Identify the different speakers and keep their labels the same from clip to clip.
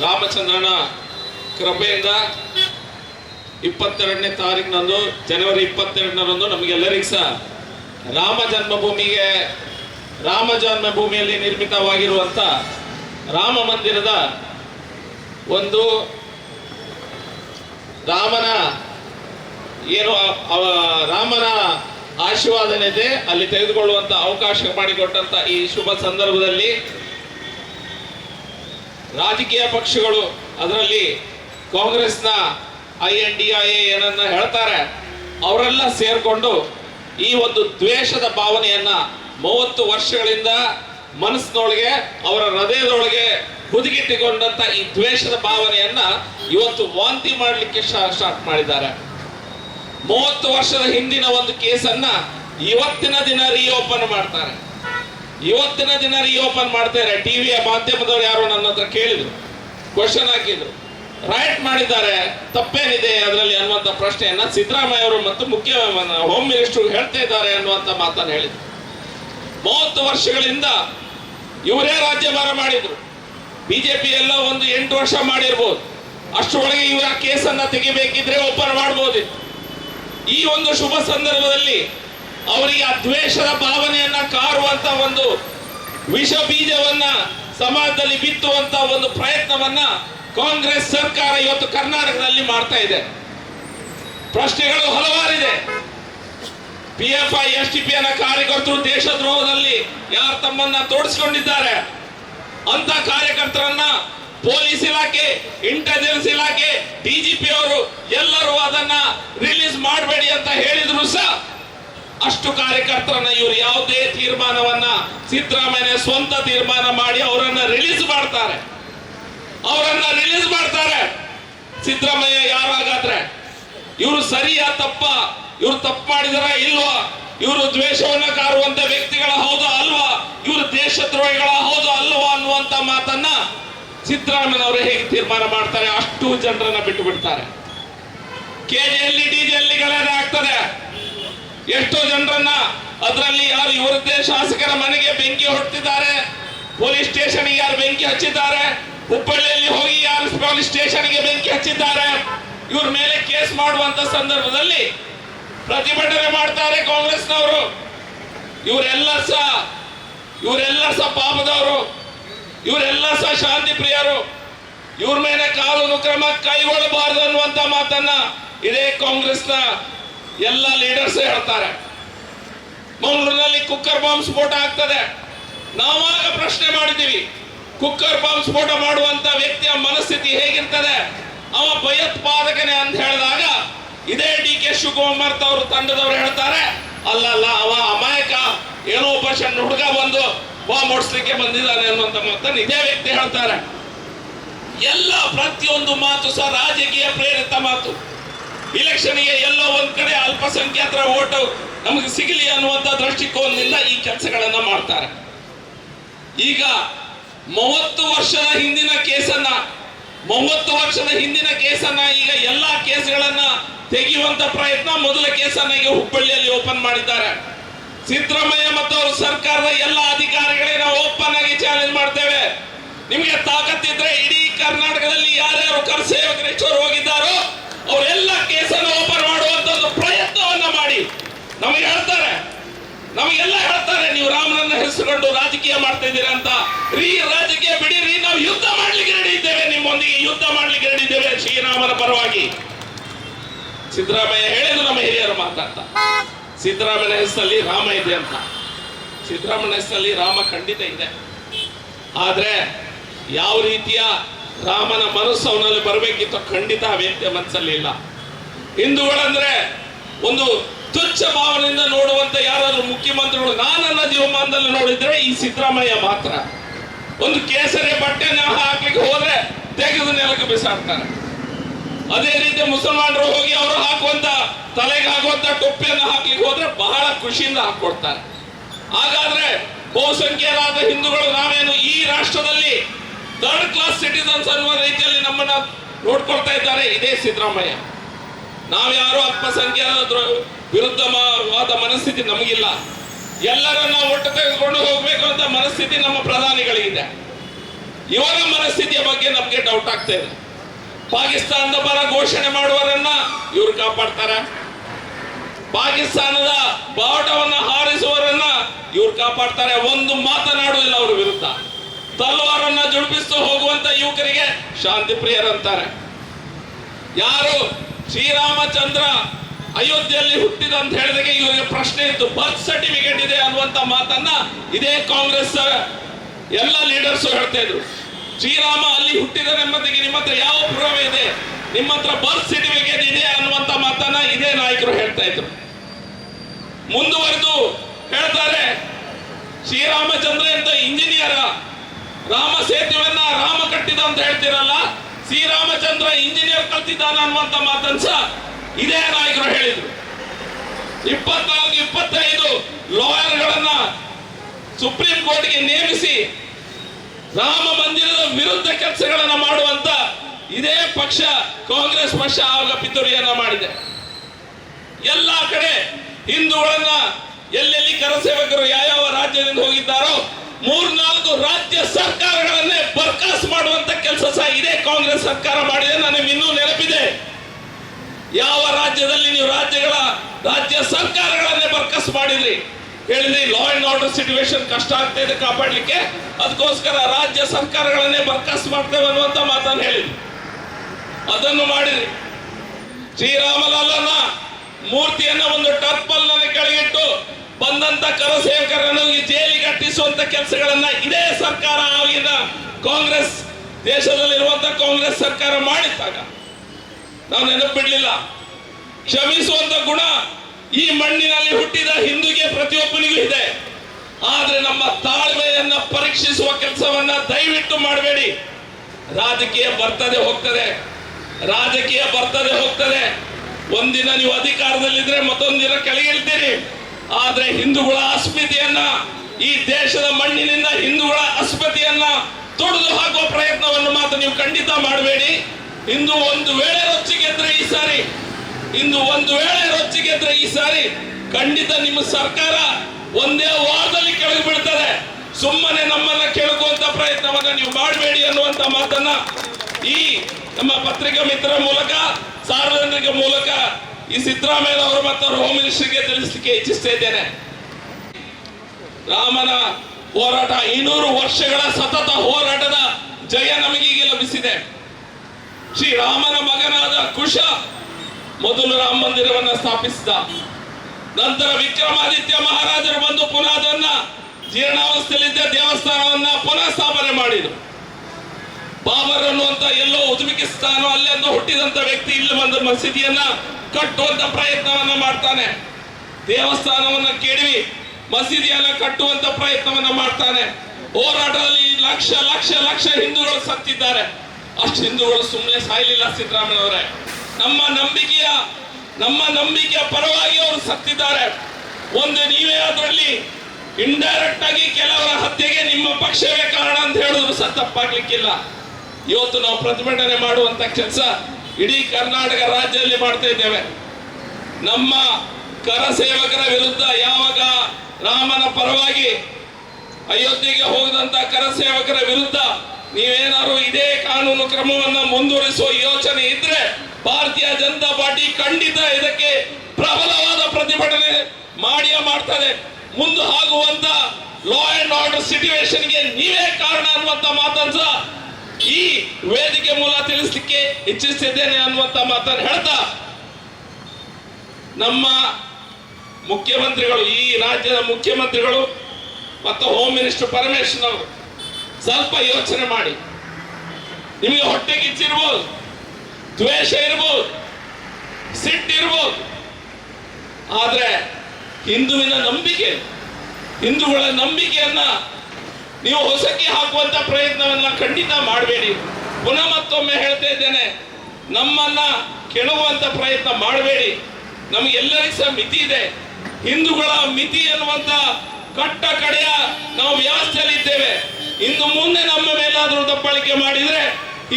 Speaker 1: ರಾಮಚಂದ್ರನ ಕೃಪೆಯಿಂದ ಇಪ್ಪತ್ತೆರಡನೇ ತಾರೀಕಿನಂದು ಜನವರಿ ಇಪ್ಪತ್ತೆರಡನರಂದು ನಮಗೆಲ್ಲರಿಗೂ ಸಹ ರಾಮ ಜನ್ಮಭೂಮಿಗೆ, ರಾಮ ಜನ್ಮಭೂಮಿಯಲ್ಲಿ ನಿರ್ಮಿತವಾಗಿರುವಂಥ ರಾಮ ಮಂದಿರದ ಒಂದು ರಾಮನ ಏನು ರಾಮನ ಆಶೀರ್ವಾದನೆ ರಾಮನ ಆಶೀರ್ವಾದನಿದೆ ಅಲ್ಲಿ ತೆಗೆದುಕೊಳ್ಳುವಂಥ ಅವಕಾಶ ಮಾಡಿಕೊಟ್ಟಂಥ ಈ ಶುಭ ಸಂದರ್ಭದಲ್ಲಿ ರಾಜಕೀಯ ಪಕ್ಷಗಳು ಅದರಲ್ಲಿ ಕಾಂಗ್ರೆಸ್ನ ಐ ಎನ್ ಡಿ ಐ ಏನನ್ನ ಹೇಳ್ತಾರೆ, ಅವರೆಲ್ಲ ಸೇರಿಕೊಂಡು ಈ ಒಂದು ದ್ವೇಷದ ಭಾವನೆಯನ್ನ ಮೂವತ್ತು ವರ್ಷಗಳಿಂದ ಮನಸ್ಸಿನೊಳಗೆ, ಅವರ ಹೃದಯದೊಳಗೆ ಹುದುಗಿಟ್ಟಿಕೊಂಡಂತ ಈ ದ್ವೇಷದ ಭಾವನೆಯನ್ನ ಇವತ್ತು ವಾಂತಿ ಮಾಡಲಿಕ್ಕೆ ಸ್ಟಾರ್ಟ್ ಮಾಡಿದ್ದಾರೆ. ಮೂವತ್ತು ವರ್ಷದ ಹಿಂದಿನ ಒಂದು ಕೇಸನ್ನ ಇವತ್ತಿನ ದಿನ ರೀಓಪನ್ ಮಾಡ್ತಾರೆ. ಇವತ್ತಿನ ದಿನ ರೀಓಪನ್ ಮಾಡ್ತಾರೆ ಟಿವಿಯ ಮಾಧ್ಯಮದವರು ಯಾರು ನನ್ನ ಹತ್ರ ಕೇಳಿದ್ರು. ಕ್ವಶನ್ ಹಾಕಿದ್ರು. ರೈಟ್ ಮಾಡಿದ್ದಾರೆ. ತಪ್ಪೇನಿದೆ ಅದರಲ್ಲಿ ಅನ್ನುವಂಥ ಪ್ರಶ್ನೆಯನ್ನ ಸಿದ್ದರಾಮಯ್ಯ ಅವರು ಮತ್ತು ಮುಖ್ಯ ಹೋಮ್ ಮಿನಿಸ್ಟರ್ ಹೇಳ್ತಾ ಇದ್ದಾರೆ ಅನ್ನುವಂಥ ಮಾತನ್ನು ಹೇಳಿದ್ರು. ಮೂವತ್ತು ವರ್ಷಗಳಿಂದ ಇವರೇ ರಾಜ್ಯಭಾರ ಮಾಡಿದ್ರು. ಬಿಜೆಪಿ ಎಲ್ಲ ಒಂದು ಎಂಟು ವರ್ಷ ಮಾಡಿರ್ಬೋದು. ಅಷ್ಟರೊಳಗೆ ಇವರ ಕೇಸನ್ನ ತೆಗಿಬೇಕಿದ್ರೆ ಓಪನ್ ಮಾಡ್ಬೋದಿತ್ತು. ಈ ಒಂದು ಶುಭ ಸಂದರ್ಭದಲ್ಲಿ ಅವರಿಗೆ ಆ ದ್ವೇಷದ ಭಾವನೆಯನ್ನ ಕಾರುವಂತ ಒಂದು ವಿಷ ಬೀಜವನ್ನ ಸಮಾಜದಲ್ಲಿ ಬಿತ್ತುವಂತ ಒಂದು ಪ್ರಯತ್ನವನ್ನ ಕಾಂಗ್ರೆಸ್ ಸರ್ಕಾರ ಇವತ್ತು ಕರ್ನಾಟಕದಲ್ಲಿ ಮಾಡ್ತಾ ಇದೆ. ಪ್ರಶ್ನೆಗಳು ಹಲವಾರಿದೆ. P F I S T P ಅನ್ನ ಕಾರ್ಯಕರ್ತರು ದೇಶದ್ರೋಹದಲ್ಲಿ ಯಾರು ತಮ್ಮನ್ನ ತೋಡಿಸಿಕೊಂಡಿದ್ದಾರೆ? ಅಂತ ಕಾರ್ಯಕರ್ತರನ್ನ ಪೊಲೀಸ್ ಇಲಾಖೆ ಇಂಟೆಲಿಜೆನ್ಸ್ ಇಲಾಖೆ ಡಿಜಿಪಿ ಅವರು ಎಲ್ಲರೂ ಅದನ್ನ ರಿಲೀಸ್ ಮಾಡಬೇಡಿ ಅಂತ ಹೇಳಿದ್ರು ಸಹ ಅಷ್ಟು ಕಾರ್ಯಕರ್ತರನ್ನ ಇವರು ಯಾವುದೇ ತೀರ್ಮಾನವನ್ನ ಸಿದ್ದರಾಮಯ್ಯ ಸ್ವಂತ ತೀರ್ಮಾನ ಮಾಡಿ ಅವರನ್ನ ರಿಲೀಸ್ ಮಾಡ್ತಾರೆ. ಅವರನ್ನ ರಿಲೀಸ್ ಮಾಡ್ತಾರೆ. ಸಿದ್ದರಾಮಯ್ಯ ಯಾರಾಗಾದ್ರೆ? ಇವರು ಸರಿಯಾ ತಪ್ಪ? ಇವರು ತಪ್ಪು ಮಾಡಿದಾರ ಇಲ್ವಾ? ಇವರು ದ್ವೇಷವನ್ನ ಕಾರುವಂತ ವ್ಯಕ್ತಿಗಳ ಹೌದಾ ಅಲ್ವಾ? ಇವರು ದೇಶದ್ರೋಹಿಗಳ ಹೌದಾ ಅಲ್ವಾ ಅನ್ನುವಂತ ಮಾತನ್ನ ಸಿದ್ದರಾಮಯ್ಯನವರು ಹೇಗೆ ತೀರ್ಮಾನ ಮಾಡ್ತಾರೆ? ಅಷ್ಟು ಜನರನ್ನ ಬಿಟ್ಟು ಬಿಡ್ತಾರೆ. ಕೆಜಿಯಲ್ಲಿ ಡಿಜಿಯಲ್ಲಿ ಗಲಾಟೆ ಆಗ್ತದೆ. ಎಷ್ಟೋ ಜನರನ್ನ ಅದರಲ್ಲಿ ಯಾರು ಇವರದ್ದೇ ಶಾಸಕರ ಮನೆಗೆ ಬೆಂಕಿ ಹೊಡ್ತಿದ್ದಾರೆ. ಪೊಲೀಸ್ ಸ್ಟೇಷನ್ಗೆ ಯಾರು ಬೆಂಕಿ ಹಚ್ಚಿದ್ದಾರೆ. ಹುಬ್ಬಳ್ಳಿಯಲ್ಲಿ ಹೋಗಿ ಯಾರು ಪೊಲೀಸ್ ಸ್ಟೇಷನ್ಗೆ ಬೆಂಕಿ ಹಚ್ಚಿದ್ದಾರೆ. ಇವ್ರ ಮೇಲೆ ಕೇಸ್ ಮಾಡುವಂತ ಸಂದರ್ಭದಲ್ಲಿ ಪ್ರತಿಭಟನೆ ಮಾಡ್ತಾರೆ ಕಾಂಗ್ರೆಸ್ನವರು. ಇವರೆಲ್ಲ ಸಹ ಇವರೆಲ್ಲ ಸಹ ಪಾಪದವರು. ಇವರೆಲ್ಲ ಸಹ ಶಾಂತಿ ಪ್ರಿಯರು. ಇವ್ರ ಮೇಲೆ ಕಾನೂನು ಕ್ರಮ ಕೈಗೊಳ್ಳಬಾರದು ಅನ್ನುವಂತ ಮಾತನ್ನ ಇದೇ ಕಾಂಗ್ರೆಸ್ನ ಎಲ್ಲ ಲೀಡರ್ಸ್ ಹೇಳ್ತಾರೆ. ಮಂಗಳೂರಿನಲ್ಲಿ ಕುಕ್ಕರ್ ಬಾಂಬ್ ಸ್ಫೋಟ ಆಗ್ತದೆ. ನಾವಾಗ ಪ್ರಶ್ನೆ ಮಾಡಿದ್ದೀವಿ. ಕುಕ್ಕರ್ ಬಾಂಬ್ ಸ್ಫೋಟ ಮಾಡುವಂತ ವ್ಯಕ್ತಿಯ ಮನಸ್ಥಿತಿ ಹೇಗಿರ್ತದೆ? ಅವ ಭಯೋತ್ಪಾದಕನೇ ಅಂತ ಹೇಳಿದಾಗ ಇದೇ ಡಿ ಕೆ ಶಿವಕುಮಾರ್ ಅವರು ತಂಡದವರು ಹೇಳ್ತಾರೆ ಅಲ್ಲ ಅಲ್ಲ ಅವ ಅಮಾಯಕ, ಏನೋ ಒಬ್ಬ ಸಣ್ಣ ಹುಡುಗ ಬಂದು ಬಾಂಬ್ ಓಡಿಸ್ಲಿಕ್ಕೆ ಬಂದಿದ್ದಾನೆ ಅನ್ನುವಂತ ಮಾತನ್ನು ಇದೇ ವ್ಯಕ್ತಿ ಹೇಳ್ತಾರೆ. ಎಲ್ಲ ಪ್ರತಿಯೊಂದು ಮಾತು ಸಹ ರಾಜಕೀಯ ಪ್ರೇರಿತ ಮಾತು. ಇಲೆಕ್ಷನ್ಗೆ ಎಲ್ಲೋ ಒಂದ್ ಕಡೆ ಅಲ್ಪಸಂಖ್ಯಾತರ ಓಟು ನಮಗೆ ಸಿಗಲಿ ಅನ್ನುವಂತ ದೃಷ್ಟಿಕೋನದಿಂದ ಈ ಕೆಲಸಗಳನ್ನ ಮಾಡ್ತಾರೆ. ಈಗ ಮೂವತ್ತು ವರ್ಷದ ಹಿಂದಿನ ಕೇಸನ್ನ, ಮೂವತ್ತು ವರ್ಷದ ಹಿಂದಿನ ಕೇಸನ್ನ ಈಗ ಎಲ್ಲಾ ಕೇಸ್ಗಳನ್ನ ತೆಗೆಯುವಂತ ಪ್ರಯತ್ನ ಮೊದಲ ಕೇಸನ್ನ ಈಗ ಹುಬ್ಬಳ್ಳಿಯಲ್ಲಿ ಓಪನ್ ಮಾಡಿದ್ದಾರೆ. ಸಿದ್ದರಾಮಯ್ಯ ಮತ್ತು ಅವ್ರ ಸರ್ಕಾರದ ಎಲ್ಲ ಅಧಿಕಾರಿಗಳೇ ನಾವು ಓಪನ್ ಆಗಿ ಚಾಲೆಂಜ್ ಮಾಡ್ತೇವೆ. ನಿಮಗೆ ತಾಕತ್ತಿದ್ರೆ ಇಡೀ ಕರ್ನಾಟಕದಲ್ಲಿ ಯಾರ್ಯಾರು ಕರಸೇವಕರೇಶ್ವರ್ ಹೋಗಿದ್ದಾರೋ ನಮಗೆ ಹೇಳ್ತಾರೆ. ನಮಗೆಲ್ಲ ಹೇಳ್ತಾರೆ, ನೀವು ರಾಮನನ್ನ ಹೆಸರುಕೊಂಡು ರಾಜಕೀಯ ಮಾಡ್ತಾ ಇದ್ದೀರಾ ಅಂತ. ರೀ, ರಾಜಕೀಯ ಬಿಡಿರಿ ನಾವು ಯುದ್ಧ ಮಾಡ್ಲಿಕ್ಕೆ ರೆಡಿ ಇದ್ದೇವೆ, ನಿಮ್ಮೊಂದಿಗೆ ಯುದ್ಧ ಮಾಡ್ಲಿಕ್ಕೆ ರೆಡಿ ಇದ್ದೇವೆ ಶ್ರೀರಾಮನ ಪರವಾಗಿ. ಸಿದ್ದರಾಮಯ್ಯ ಹೇಳಿದ್ರು ನಮ್ಮ ಹಿರಿಯರು ಮಾತಾಡ್ತಾ. ಸಿದ್ದರಾಮಯ್ಯನ ಹೆಸರಲ್ಲಿ ರಾಮ ಇದೆ ಅಂತ. ಸಿದ್ದರಾಮಯ್ಯನ ಹೆಸರಲ್ಲಿ ರಾಮ ಖಂಡಿತ ಇದೆ. ಆದ್ರೆ ಯಾವ ರೀತಿಯ ರಾಮನ ಮನಸ್ಸು ಅವನಲ್ಲಿ ಬರಬೇಕಿತ್ತು ಖಂಡಿತ ಆ ವ್ಯಕ್ತಿಯ ಮನಸ್ಸಲ್ಲಿ ಇಲ್ಲ. ಹಿಂದೂಗಳಂದ್ರೆ ಒಂದು ತುಚ್ಛ ಭಾವನೆಯಿಂದ ನೋಡುವಂತ ಯಾರಾದ್ರೂ ಮುಖ್ಯಮಂತ್ರಿಗಳು ನಾನು ನನ್ನ ಜೀವಮಾನದಲ್ಲಿ ನೋಡಿದ್ರೆ ಈ ಸಿದ್ದರಾಮಯ್ಯ ಮಾತ್ರ. ಒಂದು ಕೇಸರಿ ಬಟ್ಟೆ ಹಾಕ್ಲಿಕ್ಕೆ ಹೋದ್ರೆ ತೆಗೆದು ನೆಲಕ್ಕೆ ಬಿಸಾಡ್ತಾರೆ. ಅದೇ ರೀತಿ ಮುಸಲ್ಮಾನರು ಹೋಗಿ ಅವರು ಹಾಕುವಂತ ತಲೆಗೆ ಹಾಕುವಂತ ಟೊಪ್ಪಿಯನ್ನು ಹಾಕ್ಲಿಕ್ಕೆ ಹೋದ್ರೆ ಬಹಳ ಖುಷಿಯಿಂದ ಹಾಕೊಡ್ತಾರೆ. ಹಾಗಾದ್ರೆ ಬಹುಸಂಖ್ಯರಾದ ಹಿಂದೂಗಳು ನಾವೇನು ಈ ರಾಷ್ಟ್ರದಲ್ಲಿ ಥರ್ಡ್ ಕ್ಲಾಸ್ ಸಿಟಿಸನ್ಸ್ ಅನ್ನುವ ರೀತಿಯಲ್ಲಿ ನಮ್ಮನ್ನ ನೋಡ್ಕೊಳ್ತಾ ಇದ್ದಾರೆ, ಇದೇ ಸಿದ್ದರಾಮಯ್ಯ. ನಾವ್ಯಾರು ಅಲ್ಪಸಂಖ್ಯಾತರ ವಿರುದ್ಧವಾದ ಮನಸ್ಥಿತಿ ನಮಗಿಲ್ಲ. ಎಲ್ಲರನ್ನ ಒಟ್ಟು ತೆಗೆದುಕೊಂಡು ಹೋಗ್ಬೇಕು ಅಂತ ಮನಸ್ಥಿತಿ ನಮ್ಮ ಪ್ರಧಾನಿಗಳಿಗಿದೆ. ಇವರ ಮನಸ್ಥಿತಿಯ ಬಗ್ಗೆ ನಮಗೆ ಡೌಟ್ ಆಗ್ತಾ ಇದೆ. ಪಾಕಿಸ್ತಾನದ ಪರ ಘೋಷಣೆ ಮಾಡುವರನ್ನ ಇವರು ಕಾಪಾಡ್ತಾರೆ. ಪಾಕಿಸ್ತಾನದ ಬಾವುಟವನ್ನ ಹಾರಿಸುವರನ್ನ ಇವ್ರು ಕಾಪಾಡ್ತಾರೆ. ಒಂದು ಮಾತನಾಡುವುದಿಲ್ಲ ಅವರ ವಿರುದ್ಧ. ತಲ್ವಾರನ್ನ ಜುಡುಪಿಸ್ತು ಹೋಗುವಂತ ಯುವಕರಿಗೆ ಶಾಂತಿ ಪ್ರಿಯರಂತಾರೆ ಯಾರು ಶ್ರೀರಾಮಚಂದ್ರ ಅಯೋಧ್ಯೆಯಲ್ಲಿ ಹುಟ್ಟಿದ ಅಂತ ಹೇಳಿದಾಗ ಇವರಿಗೆ ಪ್ರಶ್ನೆ ಇತ್ತು. ಬರ್ತ್ ಸರ್ಟಿಫಿಕೇಟ್ ಇದೆ ಅನ್ನುವಂತ ಮಾತನ್ನ ಇದೇ ಕಾಂಗ್ರೆಸ್ ಎಲ್ಲ ಲೀಡರ್ಸ್ ಹೇಳ್ತಾ ಇದ್ರು. ಶ್ರೀರಾಮ ಅಲ್ಲಿ ಹುಟ್ಟಿದ ನಿಮ್ಮ ಹತ್ರ ಯಾವ ಪುರಾವೆ ಇದೆ? ನಿಮ್ಮ ಹತ್ರ ಬರ್ತ್ ಸರ್ಟಿಫಿಕೇಟ್ ಇದೆ ಅನ್ನುವಂತ ಮಾತನ್ನ ಇದೇ ನಾಯಕರು ಹೇಳ್ತಾ ಇದ್ರು. ಮುಂದುವರೆದು ಹೇಳ್ತಾರೆ, ಶ್ರೀರಾಮಚಂದ್ರ ಅಂತ ಇಂಜಿನಿಯರ್ ರಾಮ ಸೇತುವೆಯನ್ನ ರಾಮ ಕಟ್ಟಿದ ಅಂತ ಹೇಳ್ತಿರಲ್ಲ? ಶ್ರೀರಾಮಚಂದ್ರ ಇಂಜಿನಿಯರ್ ಕಲ್ತಿದ್ದಾನ ಅನ್ನುವಂತ ಮಾತನ್ನ ಸಹ ಇದೇ ನಾಯಕರು ಹೇಳಿದ್ರು. ಇಪ್ಪತ್ನಾಲ್ಕು, ಇಪ್ಪತ್ತೈದು ಲಾಯರ್ಗಳನ್ನ ಸುಪ್ರೀಂ ಕೋರ್ಟ್ಗೆ ನೇಮಿಸಿ ರಾಮ ಮಂದಿರದ ವಿರುದ್ಧ ಕೆಲಸಗಳನ್ನ ಮಾಡುವಂತ ಇದೇ ಪಕ್ಷ ಕಾಂಗ್ರೆಸ್ ಪಕ್ಷ ಆವಾಗ ಪಿತೂರಿಯನ್ನ ಮಾಡಿದೆ. ಎಲ್ಲ ಕಡೆ ಹಿಂದೂಗಳನ್ನ ಎಲ್ಲೆಲ್ಲಿ ಕರಸೇವಕರು ಯಾವ್ಯಾವ ರಾಜ್ಯದಿಂದ ಹೋಗಿದ್ದಾರೋ ಮೂರ್ನಾಲ್ಕು ರಾಜ್ಯ ಸರ್ಕಾರಗಳನ್ನೇ ಬರ್ಕಾಸ್ ಮಾಡುವಂತ ಕೆಲಸ ಸಹ ಇದೇ ಕಾಂಗ್ರೆಸ್ ಸರ್ಕಾರ ಮಾಡಿದೆ. ನನಗೆ ಇನ್ನೂ ನೆನಪಿದೆ. ಯಾವ ರಾಜ್ಯದಲ್ಲಿ ನೀವು ರಾಜ್ಯಗಳ ರಾಜ್ಯ ಸರ್ಕಾರಗಳನ್ನೇ ಬರ್ಕಸ್ ಮಾಡಿದ್ರಿ? ಹೇಳಿದ್ರಿ ಲಾ ಅಂಡ್ ಆರ್ಡರ್ ಸಿಚುವೇಶನ್ ಕಷ್ಟ ಆಗ್ತಾ ಇದೆ, ಕಾಪಾಡ್ಲಿಕ್ಕೆ. ಅದಕ್ಕೋಸ್ಕರ ರಾಜ್ಯ ಸರ್ಕಾರಗಳನ್ನೇ ಬರ್ಕಸ್ ಮಾಡ್ತೇವೆ ಅನ್ನುವಂತ ಮಾತನ್ನು ಹೇಳಿದ್ರಿ. ಅದನ್ನು ಮಾಡಿದ್ರಿ. ಶ್ರೀರಾಮಲಾಲನ ಮೂರ್ತಿಯನ್ನ ಒಂದು ಟರ್ಪಲ್ ಕೆಳಗಿಟ್ಟು ಬಂದಂತ ಕರಸೇವಕರನ್ನು ಈ ಜೈಲಿಗೆ ಕಟ್ಟಿಸುವಂತ ಕೆಲಸಗಳನ್ನ ಇದೇ ಸರ್ಕಾರ ಆಗಿನ ಕಾಂಗ್ರೆಸ್, ದೇಶದಲ್ಲಿರುವಂತ ಕಾಂಗ್ರೆಸ್ ಸರ್ಕಾರ ಮಾಡಿದ್ದಾಗ ನಾವು ನೆನಪಿಡ್ಲಿಲ್ಲ ಕ್ಷಮಿಸುವಂತ ಗುಣ ಈ ಮಣ್ಣಿನಲ್ಲಿ ಹುಟ್ಟಿದ ಹಿಂದೂಗೆ ಪ್ರತಿಯೊಬ್ಬನಿಗೂ ಇದೆ. ಆದ್ರೆ ನಮ್ಮ ತಾಳ್ಮೆಯನ್ನ ಪರೀಕ್ಷಿಸುವ ಕೆಲಸವನ್ನ ದಯವಿಟ್ಟು ಮಾಡಬೇಡಿ. ರಾಜಕೀಯ ಬರ್ತದೆ, ಹೋಗ್ತದೆ. ರಾಜಕೀಯ ಬರ್ತದೆ, ಹೋಗ್ತದೆ. ಒಂದಿನ ನೀವು ಅಧಿಕಾರದಲ್ಲಿದ್ರೆ ಮತ್ತೊಂದಿನ ಕೆಳಗಿಳ್ತೀರಿ ಆದ್ರೆ ಹಿಂದೂಗಳ ಅಸ್ಮಿತೆಯನ್ನ, ಈ ದೇಶದ ಮಣ್ಣಿನಿಂದ ಹಿಂದೂಗಳ ಅಸ್ಮಿತೆಯನ್ನ ತೊಡೆದು ಹಾಕುವ ಪ್ರಯತ್ನವನ್ನು ಮಾತ್ರ ನೀವು ಖಂಡಿತ ಮಾಡಬೇಡಿ. ಇಂದು ಒಂದು ವೇಳೆ ರೊಚ್ಚಿಗೆದ್ರೆ ಈ ಸಾರಿ, ಇಂದು ಒಂದು ವೇಳೆ ರೊಚ್ಚಿಗೆದ್ರೆ ಈ ಸಾರಿ ಖಂಡಿತ ನಿಮ್ಮ ಸರ್ಕಾರ ಒಂದೇ ವಾರದಲ್ಲಿ ಕೆಳಗೆ ಬೀಳ್ತದೆ ಸುಮ್ಮನೆ ನಮ್ಮನ್ನ ಕೇಳುವಂತ ಪ್ರಯತ್ನವನ್ನ ನೀವು ಮಾಡಬೇಡಿ ಅನ್ನುವಂತ ಮಾತನ್ನ ಈ ನಮ್ಮ ಪತ್ರಿಕಾ ಮಿತ್ರರ ಮೂಲಕ, ಸಾರ್ವಜನಿಕ ಮೂಲಕ ಈ ಸಿದ್ದರಾಮಯ್ಯ ಅವರು ಮತ್ತು ಹೋಮ್ ಮಿನಿಸ್ಟರ್ಗೆ ತಿಳಿಸಲಿಕ್ಕೆ ಇಚ್ಛಿಸ್ತಾ ಇದ್ದೇನೆ. ರಾಮನ ಹೋರಾಟ, ಇನ್ನೂರು ವರ್ಷಗಳ ಸತತ ಹೋರಾಟದ ಜಯ ನಮಗೀಗ ಲಭಿಸಿದೆ. ಶ್ರೀರಾಮನ ಮಗನಾದ ಕುಶ ಮೊದಲು ರಾಮ ಮಂದಿರವನ್ನ ಸ್ಥಾಪಿಸಿದ. ನಂತರ ವಿಕ್ರಮಾದಿತ್ಯ ಮಹಾರಾಜರು ಬಂದು ಪುನಃ ಅದನ್ನ ಜೀರ್ಣಾವಸ್ಥೆಯಲ್ಲಿದ್ದ ದೇವಸ್ಥಾನವನ್ನ ಪುನಃ ಸ್ಥಾಪನೆ ಮಾಡಿದರು. ಬಾಬರ್ ಅನ್ನುವಂತ ಎಲ್ಲೋ ಉಜ್ಬೇಕಿಸ್ತಾನ ಅಲ್ಲೆಂದು ಹುಟ್ಟಿದಂತ ವ್ಯಕ್ತಿ ಇಲ್ಲಿ ಬಂದು ಮಸೀದಿಯನ್ನ ಕಟ್ಟುವಂತ ಪ್ರಯತ್ನವನ್ನ ಮಾಡ್ತಾನೆ. ದೇವಸ್ಥಾನವನ್ನ ಕೆಡವಿ ಮಸೀದಿಯನ್ನ ಕಟ್ಟುವಂತ ಪ್ರಯತ್ನವನ್ನ ಮಾಡ್ತಾನೆ. ಹೋರಾಟದಲ್ಲಿ ಲಕ್ಷ ಲಕ್ಷ ಲಕ್ಷ ಹಿಂದೂಗಳು ಸತ್ತಿದ್ದಾರೆ. ಅಷ್ಟು ಹಿಂದೂಗಳು ಸುಮ್ಮನೆ ಸಾಯಲಿಲ್ಲ ಸಿದ್ದರಾಮಯ್ಯನವರೇ ನಮ್ಮ ನಂಬಿಕೆಯ ನಮ್ಮ ನಂಬಿಕೆಯ ಪರವಾಗಿ ಅವರು ಸತ್ತಿದ್ದಾರೆ. ಒಂದು ನೀವೇ ಅದರಲ್ಲಿ ಇಂಡೈರೆಕ್ಟ್ ಆಗಿ ಕೆಲವರ ಹತ್ಯೆಗೆ ನಿಮ್ಮ ಪಕ್ಷವೇ ಕಾರಣ ಅಂತ ಹೇಳಿದ್ರು ಸತ್ತಪ್ಪಾಗ್ಲಿಕ್ಕಿಲ್ಲ. ಇವತ್ತು ನಾವು ಪ್ರತಿಭಟನೆ ಮಾಡುವಂತ ಕೆಲಸ ಇಡೀ ಕರ್ನಾಟಕ ರಾಜ್ಯದಲ್ಲಿ ಮಾಡ್ತಾ ಇದ್ದೇವೆ. ನಮ್ಮ ಕರ ಸೇವಕರ ವಿರುದ್ಧ ಯಾವಾಗ ರಾಮನ ಪರವಾಗಿ ಅಯೋಧ್ಯೆಗೆ ಹೋಗದಂತ ಕರ ಸೇವಕರ ವಿರುದ್ಧ ನೀವೇನಾದ್ರು ಇದೇ ಕಾನೂನು ಕ್ರಮವನ್ನ ಮುಂದುವರಿಸುವ ಯೋಚನೆ ಇದ್ರೆ ಭಾರತೀಯ ಜನತಾ ಪಾರ್ಟಿ ಖಂಡಿತ ಇದಕ್ಕೆ ಪ್ರಬಲವಾದ ಪ್ರತಿಭಟನೆ ಮಾಡಿಯೇ ಮಾಡ್ತಾರೆ ಮುಂದೆ ಆಗುವಂತ ಲಾ ಅಂಡ್ ಆರ್ಡರ್ ಸಿಚುವೇಶನ್ಗೆ ನೀವೇ ಕಾರಣ ಅನ್ನುವಂತ ಮಾತನ್ನ ಈ ವೇದಿಕೆ ಮೂಲ ತಿಳಿಸ್ಲಿಕ್ಕೆ ಇಚ್ಛಿಸಿದ್ದೇನೆ ಅನ್ನುವಂತ ಮಾತನ್ನು ಹೇಳ್ತಾ, ನಮ್ಮ ಮುಖ್ಯಮಂತ್ರಿಗಳು, ಈ ರಾಜ್ಯದ ಮುಖ್ಯಮಂತ್ರಿಗಳು ಮತ್ತು ಹೋಮ್ ಮಿನಿಸ್ಟರ್ ಪರಮೇಶ್ವರ್ ಅವರು ಸ್ವಲ್ಪ ಯೋಚನೆ ಮಾಡಿ. ನಿಮಗೆ ಹೊಟ್ಟೆ ಕಿಚ್ಚಿರ್ಬೋದು ದ್ವೇಷ ಇರ್ಬೋದು ಸಿಟ್ಟಿರ್ಬೋದು ಆದರೆ ಹಿಂದುವಿನ ನಂಬಿಕೆ, ಹಿಂದೂಗಳ ನಂಬಿಕೆಯನ್ನ ನೀವು ಹೊಸಕಿ ಹಾಕುವಂತ ಪ್ರಯತ್ನವನ್ನ ಖಂಡಿತ ಮಾಡಬೇಡಿ. ಪುನಃ ಮತ್ತೊಮ್ಮೆ ಹೇಳ್ತಾ ಇದ್ದೇನೆ, ನಮ್ಮನ್ನ ಕೆಣುವಂತ ಪ್ರಯತ್ನ ಮಾಡಬೇಡಿ. ನಮಗೆಲ್ಲರಿಗೂ ಸಹ ಮಿತಿ ಇದೆ. ಹಿಂದೂಗಳ ಮಿತಿ ಅನ್ನುವಂತ ಕಟ್ಟ ಕಡೆಯ ನಾವು ವ್ಯವಸ್ಥೆಯಲ್ಲಿ ಇದ್ದೇವೆ ಇನ್ನು ಮುಂದೆ ನಮ್ಮ ಮೇಲಾದರೂ ದಬ್ಬಾಳಿಕೆ ಮಾಡಿದ್ರೆ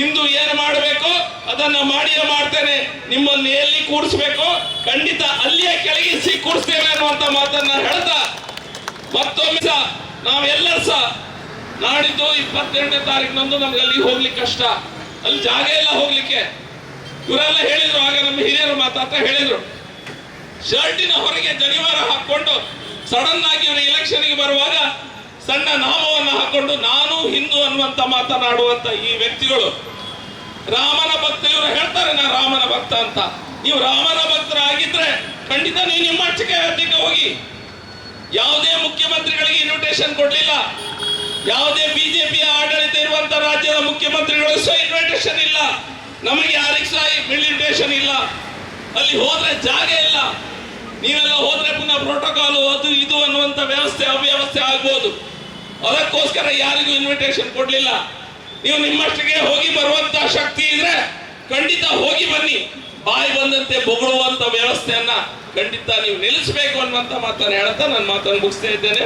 Speaker 1: ಇಂದು ಏನು ಮಾಡಬೇಕು? ಅದನ್ನ ಮಾಡಿಯೇ ಮಾಡ್ತೇನೆ. ನಿಮ್ಮನ್ನು ಎಲ್ಲಿ ಕೂಡಿಸ್ಬೇಕು ಖಂಡಿತ ಅಲ್ಲಿಯೇ ಕೆಳಗಿಸಿ ಕೂಡಿಸ್ತೇವೆ ಅನ್ನುವಂತ ಮಾತನ್ನ ಹೇಳ್ತಾ ಮತ್ತೊಮ್ಮೆ ಸಹ ನಾವೆಲ್ಲರೂ ಸಹ ನಾಡಿದ್ದು ಇಪ್ಪತ್ತೆಂಟನೇ ತಾರೀಕಿನಂದು ನಮ್ಗೆ ಅಲ್ಲಿ ಹೋಗ್ಲಿಕ್ಕೆ ಕಷ್ಟ. ಅಲ್ಲಿ ಜಾಗ ಇಲ್ಲ ಹೋಗ್ಲಿಕ್ಕೆ. ಇವರೆಲ್ಲ ಹೇಳಿದ್ರು, ಆಗ ನಮ್ಮ ಹಿರಿಯರು ಮಾತಾಡ್ತಾ ಹೇಳಿದ್ರು. ಶರ್ಟಿನ ಹೊರಗೆ ಜನಿವಾರ ಹಾಕೊಂಡು ಸಡನ್ ಆಗಿ ಇವರು ಇಲೆಕ್ಷನ್ಗೆ ಬರುವಾಗ ಸಣ್ಣ ನಾಮವನ್ನು ಹಾಕೊಂಡು ನಾನು ಹಿಂದೂ ಅನ್ನುವಂತ ಮಾತನಾಡುವಂತ ಈ ವ್ಯಕ್ತಿಗಳು. ರಾಮನ ಭಕ್ತ ಇವರು ಹೇಳ್ತಾರೆ, ನಾ ರಾಮನ ಭಕ್ತ ಅಂತ. ನೀವು ರಾಮನ ಭಕ್ತರ ಆಗಿದ್ರೆ ಖಂಡಿತ ನೀವು ನಿಮ್ಮ ಹತ್ತಿಗೆ ಹೋಗಿ. ಯಾವುದೇ ಮುಖ್ಯಮಂತ್ರಿಗಳಿಗೆ ಇನ್ವಿಟೇಷನ್ ಕೊಡ್ಲಿಲ್ಲ. ಯಾವುದೇ ಬಿಜೆಪಿಯ ಆಡಳಿತ ಇರುವಂತ ರಾಜ್ಯದ ಮುಖ್ಯಮಂತ್ರಿಗಳು ಸಹ ಇನ್ವಿಟೇಷನ್ ಇಲ್ಲ. ನಮಗೆ ಯಾರಿಗೆ ಸಹ ಇನ್ವಿಟೇಷನ್ ಇಲ್ಲ. ಅಲ್ಲಿ ಹೋದ್ರೆ ಜಾಗ ಇಲ್ಲ. ನೀವೆಲ್ಲ ಹೋದ್ರೆ ಪುನಃ ಪ್ರೋಟೋಕಾಲು ಅದು ಇದು ಅನ್ನುವಂಥ ವ್ಯವಸ್ಥೆ, ಅವ್ಯವಸ್ಥೆ ಆಗ್ಬೋದು. ಅದಕ್ಕೋಸ್ಕರ ಯಾರಿಗೂ ಇನ್ವಿಟೇಷನ್ ಕೊಡ್ಲಿಲ್ಲ. ನೀವು ನಿಮ್ಮಷ್ಟಿಗೆ ಹೋಗಿ ಬರುವಂತ ಶಕ್ತಿ ಇದ್ರೆ ಖಂಡಿತ ಹೋಗಿ ಬನ್ನಿ. ಬಾಯಿ ಬಂದಂತೆ ಬೊಗಳುವಂತ ವ್ಯವಸ್ಥೆಯನ್ನ ಖಂಡಿತ ನೀವು ನಿಲ್ಲಿಸಬೇಕು ಅನ್ನುವಂತ ಮಾತನ್ನ ಹೇಳ್ತಾ ನನ್ನ ಮಾತನ್ನು ಮುಗಿಸ್ತಾ ಇದ್ದೇನೆ.